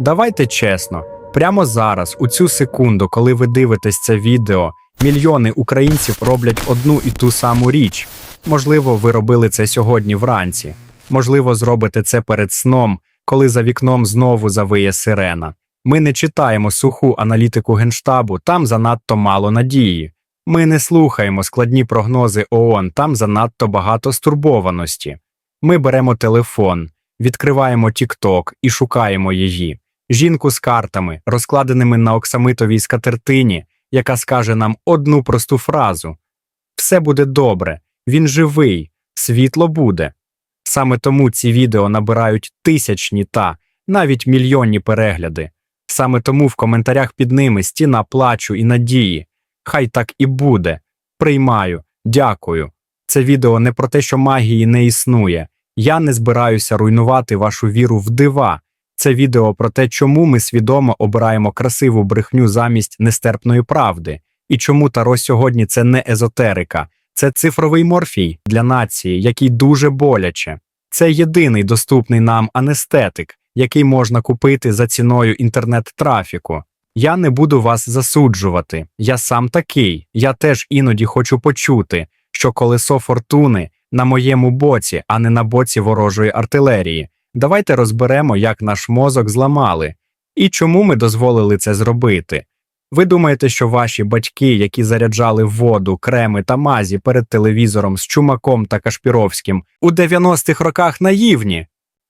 Давайте чесно, прямо зараз, у цю секунду, коли ви дивитесь це відео, мільйони українців роблять одну і ту саму річ. Можливо, ви робили це сьогодні вранці. Можливо, зробите це перед сном, коли за вікном знову завиє сирена. Ми не читаємо суху аналітику Генштабу, там занадто мало надії. Ми не слухаємо складні прогнози ООН, там занадто багато стурбованості. Ми беремо телефон, відкриваємо TikTok і шукаємо її. Жінку з картами, розкладеними на оксамитовій скатертині, яка скаже нам одну просту фразу: Все буде добре, він живий, світло буде. Саме тому ці відео набирають тисячні та навіть мільйонні перегляди. Саме тому в коментарях під ними стіна плачу і надії. Хай так і буде. Приймаю, дякую. Це відео не про те, що магії не існує. Я не збираюся руйнувати вашу віру в дива. Це відео про те, чому ми свідомо обираємо красиву брехню замість нестерпної правди, і чому Таро сьогодні це не езотерика, це цифровий морфій для нації, який дуже боляче. Це єдиний доступний нам анестетик, який можна купити за ціною інтернет-трафіку. Я не буду вас засуджувати. Я сам такий. Я теж іноді хочу почути, що колесо фортуни на моєму боці, а не на боці ворожої артилерії. Давайте розберемо, як наш мозок зламали і чому ми дозволили це зробити. Ви думаєте, що ваші батьки, які заряджали воду, креми та мазі перед телевізором з Чумаком та Кашпіровським, у 90-х роках наївні?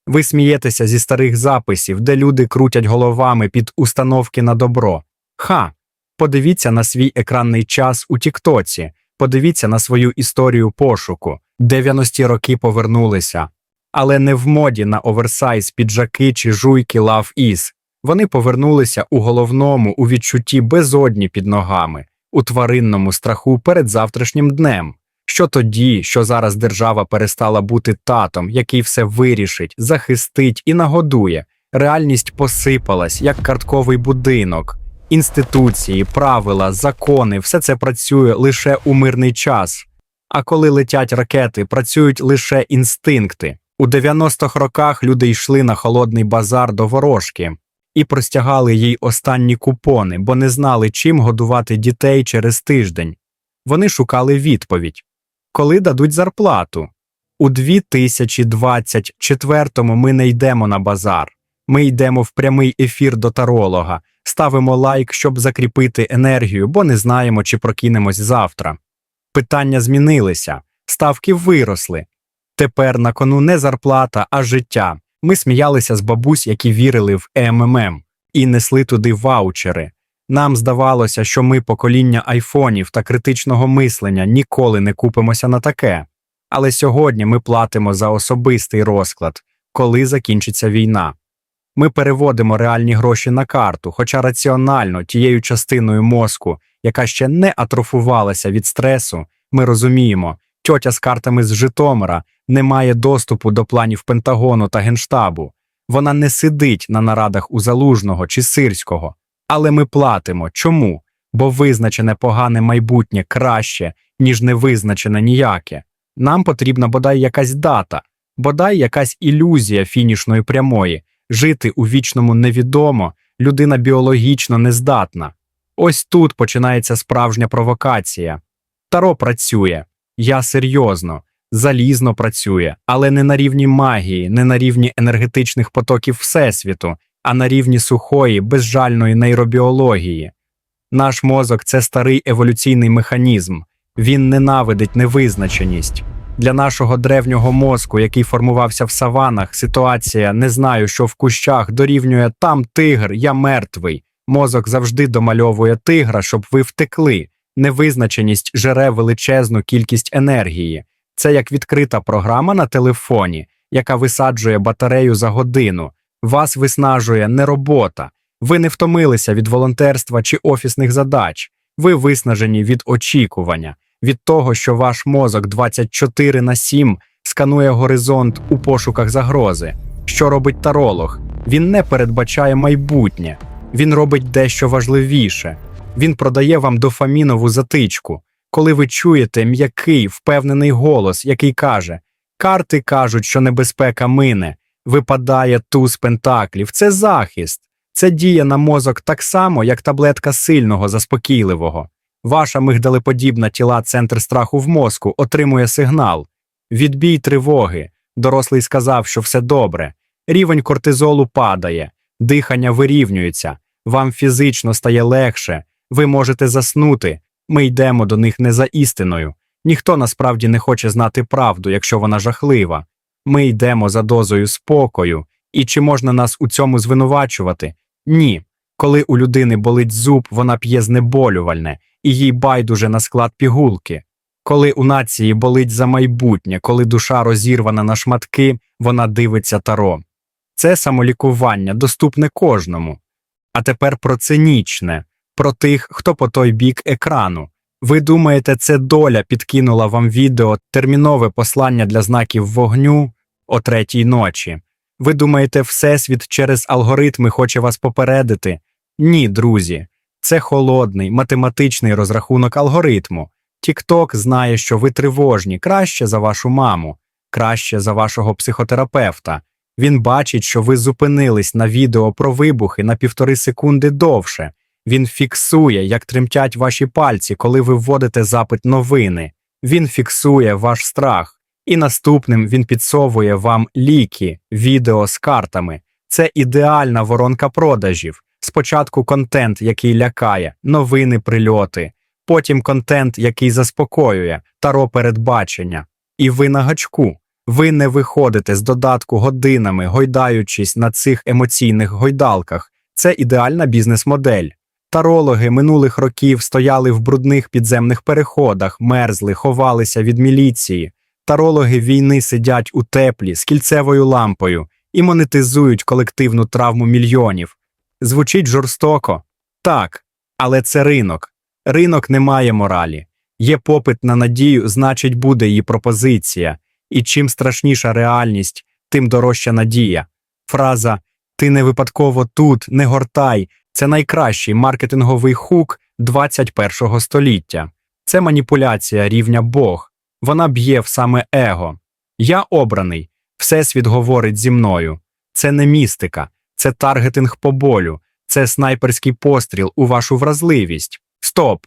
Ви смієтеся зі старих записів, де люди крутять головами під установки на добро. Ха! Подивіться на свій екранний час у Тіктоці, подивіться на свою історію пошуку. 90-ті роки повернулися. Але не в моді на оверсайз піджаки чи жуйки Love Is. Вони повернулися у головному у відчутті безодні під ногами, у тваринному страху перед завтрашнім днем. Що тоді, що зараз держава перестала бути татом, який все вирішить, захистить і нагодує, реальність посипалась, як картковий будинок. Інституції, правила, закони все це працює лише у мирний час. А коли летять ракети, працюють лише інстинкти. У 90-х роках люди йшли на холодний базар до ворожки і простягали їй останні купони, бо не знали, чим годувати дітей через тиждень. Вони шукали відповідь коли дадуть зарплату. У 2024-му ми не йдемо на базар. Ми йдемо в прямий ефір до таролога, ставимо лайк, щоб закріпити енергію, бо не знаємо, чи прокинемось завтра. Питання змінилися, ставки виросли. Тепер на кону не зарплата, а життя. Ми сміялися з бабусь, які вірили в МММ, і несли туди ваучери. Нам здавалося, що ми, покоління айфонів та критичного мислення, ніколи не купимося на таке. Але сьогодні ми платимо за особистий розклад, коли закінчиться війна. Ми переводимо реальні гроші на карту, хоча раціонально тією частиною мозку, яка ще не атрофувалася від стресу, ми розуміємо, тьотя з картами з Житомира не має доступу до планів Пентагону та Генштабу. Вона не сидить на нарадах у Залужного чи Сирського. Але ми платимо. Чому? Бо визначене погане майбутнє краще, ніж не визначене ніяке. Нам потрібна бодай якась дата, бодай якась ілюзія фінішної прямої. Жити у вічному невідомо, людина біологічно нездатна. Ось тут починається справжня провокація. Таро працює, я серйозно, залізно працює, але не на рівні магії, не на рівні енергетичних потоків Всесвіту, а на рівні сухої, безжальної нейробіології. Наш мозок це старий еволюційний механізм, він ненавидить невизначеність. Для нашого древнього мозку, який формувався в саванах, ситуація не знаю, що в кущах дорівнює там тигр, я мертвий. Мозок завжди домальовує тигра, щоб ви втекли. Невизначеність жере величезну кількість енергії. Це як відкрита програма на телефоні, яка висаджує батарею за годину. Вас виснажує не робота. Ви не втомилися від волонтерства чи офісних задач. Ви виснажені від очікування, від того, що ваш мозок 24 на 7 сканує горизонт у пошуках загрози. Що робить таролог? Він не передбачає майбутнє, він робить дещо важливіше. Він продає вам дофамінову затичку, коли ви чуєте м'який, впевнений голос, який каже: Карти кажуть, що небезпека мине, випадає туз пентаклів, це захист. Це діє на мозок так само, як таблетка сильного, заспокійливого. Ваша мигдалеподібна тіла центр страху в мозку отримує сигнал. Відбій тривоги. Дорослий сказав, що все добре. Рівень кортизолу падає, дихання вирівнюється, вам фізично стає легше, ви можете заснути. Ми йдемо до них не за істиною. Ніхто насправді не хоче знати правду, якщо вона жахлива. Ми йдемо за дозою спокою. І чи можна нас у цьому звинувачувати? Ні. Коли у людини болить зуб, вона п'є знеболювальне, і їй байдуже на склад пігулки. Коли у нації болить за майбутнє, коли душа розірвана на шматки, вона дивиться таро. Це самолікування доступне кожному. А тепер про цинічне, про тих, хто по той бік екрану. Ви думаєте, це доля підкинула вам відео термінове послання для знаків вогню о третій ночі? Ви думаєте, Всесвіт через алгоритми хоче вас попередити? Ні, друзі, це холодний математичний розрахунок алгоритму. Тікток знає, що ви тривожні краще за вашу маму, краще за вашого психотерапевта. Він бачить, що ви зупинились на відео про вибухи на півтори секунди довше. Він фіксує, як тремтять ваші пальці, коли ви вводите запит новини. Він фіксує ваш страх. І наступним він підсовує вам ліки, відео з картами. Це ідеальна воронка продажів. Спочатку контент, який лякає, новини, прильоти, потім контент, який заспокоює, таро передбачення. І ви на гачку. Ви не виходите з додатку годинами, гойдаючись на цих емоційних гойдалках. Це ідеальна бізнес-модель. Тарологи минулих років стояли в брудних підземних переходах, мерзли, ховалися від міліції. Тарологи війни сидять у теплі з кільцевою лампою і монетизують колективну травму мільйонів. Звучить жорстоко. Так, але це ринок. Ринок не має моралі. Є попит на надію, значить, буде її пропозиція. І чим страшніша реальність, тим дорожча надія. Фраза Ти не випадково тут, не гортай це найкращий маркетинговий хук 21 століття. Це маніпуляція рівня Бог. Вона б'є в саме его. Я обраний, Всесвіт говорить зі мною. Це не містика, це таргетинг по болю, це снайперський постріл у вашу вразливість. Стоп!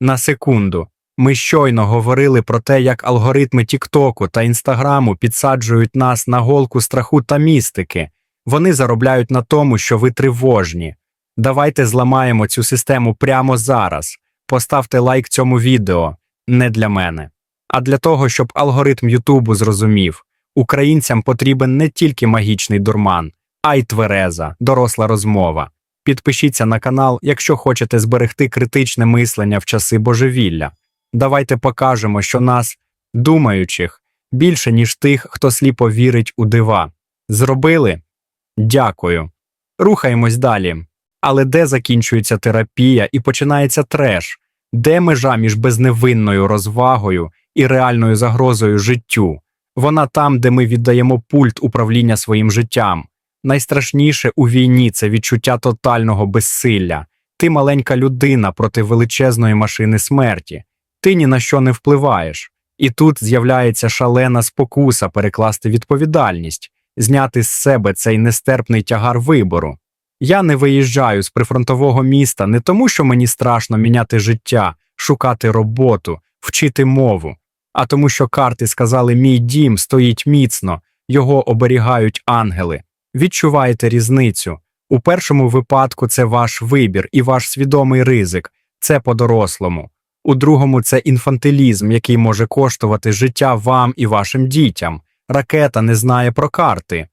На секунду. Ми щойно говорили про те, як алгоритми Тіктоку та Інстаграму підсаджують нас на голку страху та містики. Вони заробляють на тому, що ви тривожні. Давайте зламаємо цю систему прямо зараз. Поставте лайк цьому відео не для мене, а для того, щоб алгоритм Ютубу зрозумів, українцям потрібен не тільки магічний дурман, а й твереза, доросла розмова. Підпишіться на канал, якщо хочете зберегти критичне мислення в часи божевілля. Давайте покажемо, що нас, думаючих, більше, ніж тих, хто сліпо вірить у дива. Зробили? Дякую. Рухаємось далі. Але де закінчується терапія і починається треш? Де межа між безневинною розвагою і реальною загрозою життю? Вона там, де ми віддаємо пульт управління своїм життям. Найстрашніше у війні це відчуття тотального безсилля. Ти маленька людина проти величезної машини смерті. Ти ні на що не впливаєш. І тут з'являється шалена спокуса перекласти відповідальність, зняти з себе цей нестерпний тягар вибору. Я не виїжджаю з прифронтового міста не тому, що мені страшно міняти життя, шукати роботу, вчити мову, а тому, що карти сказали, мій дім стоїть міцно, його оберігають ангели. Відчуваєте різницю. У першому випадку це ваш вибір і ваш свідомий ризик, це по-дорослому. У другому це інфантилізм, який може коштувати життя вам і вашим дітям. Ракета не знає про карти.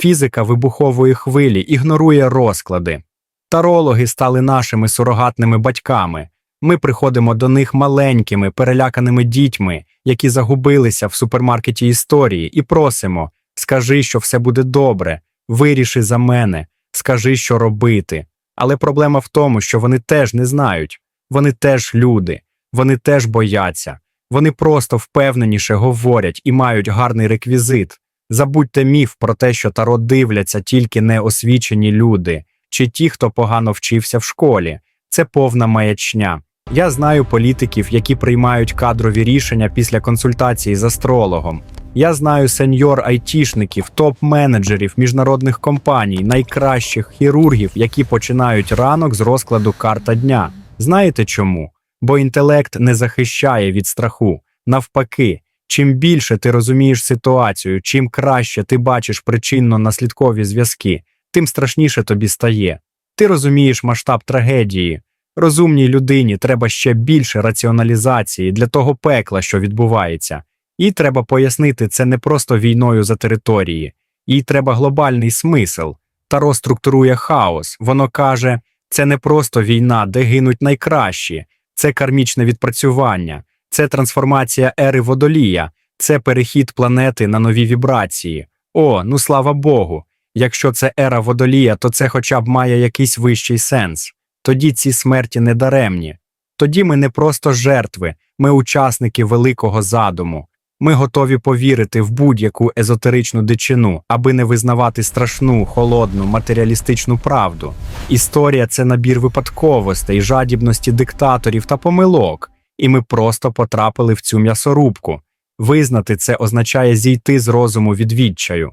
Фізика вибухової хвилі ігнорує розклади. Тарологи стали нашими сурогатними батьками. Ми приходимо до них маленькими, переляканими дітьми, які загубилися в супермаркеті історії, і просимо скажи, що все буде добре, виріши за мене, скажи, що робити. Але проблема в тому, що вони теж не знають, вони теж люди, вони теж бояться, вони просто впевненіше говорять і мають гарний реквізит. Забудьте міф про те, що таро дивляться тільки неосвічені люди чи ті, хто погано вчився в школі. Це повна маячня. Я знаю політиків, які приймають кадрові рішення після консультації з астрологом. Я знаю сеньор айтішників, топ-менеджерів міжнародних компаній, найкращих хірургів, які починають ранок з розкладу карта дня. Знаєте чому? Бо інтелект не захищає від страху. Навпаки, чим більше ти розумієш ситуацію, чим краще ти бачиш причинно-наслідкові зв'язки, тим страшніше тобі стає. Ти розумієш масштаб трагедії. Розумній людині треба ще більше раціоналізації для того пекла, що відбувається. Їй треба пояснити це не просто війною за території, їй треба глобальний смисл. Таро структурує хаос. Воно каже, це не просто війна, де гинуть найкращі, це кармічне відпрацювання, це трансформація ери водолія, це перехід планети на нові вібрації. О, ну слава Богу! Якщо це ера водолія, то це хоча б має якийсь вищий сенс. Тоді ці смерті не даремні. Тоді ми не просто жертви, ми учасники великого задуму. Ми готові повірити в будь-яку езотеричну дичину, аби не визнавати страшну, холодну, матеріалістичну правду. Історія це набір випадковостей, жадібності диктаторів та помилок, і ми просто потрапили в цю м'ясорубку. Визнати це означає зійти з розуму від відчаю.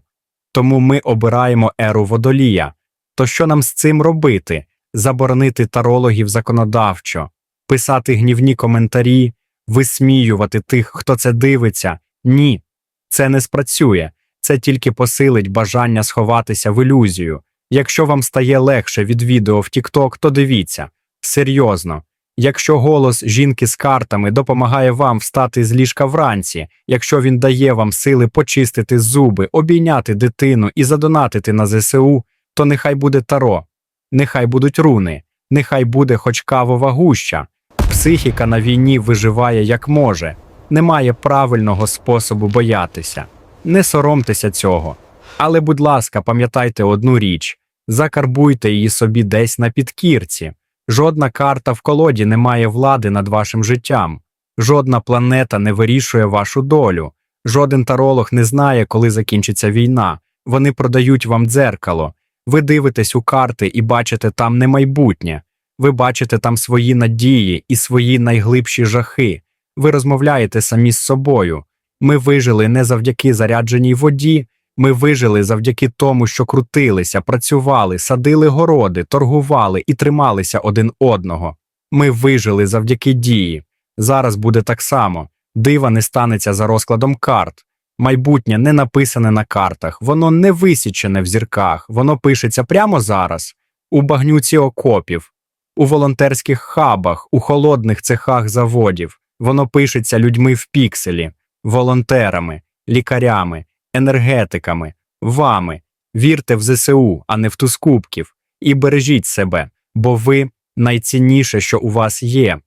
Тому ми обираємо еру водолія. То що нам з цим робити? Заборонити тарологів законодавчо, писати гнівні коментарі, висміювати тих, хто це дивиться. Ні, це не спрацює, це тільки посилить бажання сховатися в ілюзію. Якщо вам стає легше від відео в TikTok, то дивіться. Серйозно. Якщо голос жінки з картами допомагає вам встати з ліжка вранці, якщо він дає вам сили почистити зуби, обійняти дитину і задонатити на ЗСУ, то нехай буде таро, нехай будуть руни, нехай буде хоч кавова гуща. Психіка на війні виживає як може, немає правильного способу боятися. Не соромтеся цього. Але, будь ласка, пам'ятайте одну річ: закарбуйте її собі десь на підкірці. Жодна карта в колоді не має влади над вашим життям, жодна планета не вирішує вашу долю, жоден таролог не знає, коли закінчиться війна. Вони продають вам дзеркало. Ви дивитесь у карти і бачите там не майбутнє. Ви бачите там свої надії і свої найглибші жахи. Ви розмовляєте самі з собою. Ми вижили не завдяки зарядженій воді, ми вижили завдяки тому, що крутилися, працювали, садили городи, торгували і трималися один одного. Ми вижили завдяки дії. Зараз буде так само. Дива не станеться за розкладом карт. Майбутнє не написане на картах, воно не висічене в зірках, воно пишеться прямо зараз, у багнюці окопів, у волонтерських хабах, у холодних цехах заводів. Воно пишеться людьми в пікселі, волонтерами, лікарями, енергетиками, вами. Вірте в ЗСУ, а не в тускубків, і бережіть себе, бо ви найцінніше, що у вас є.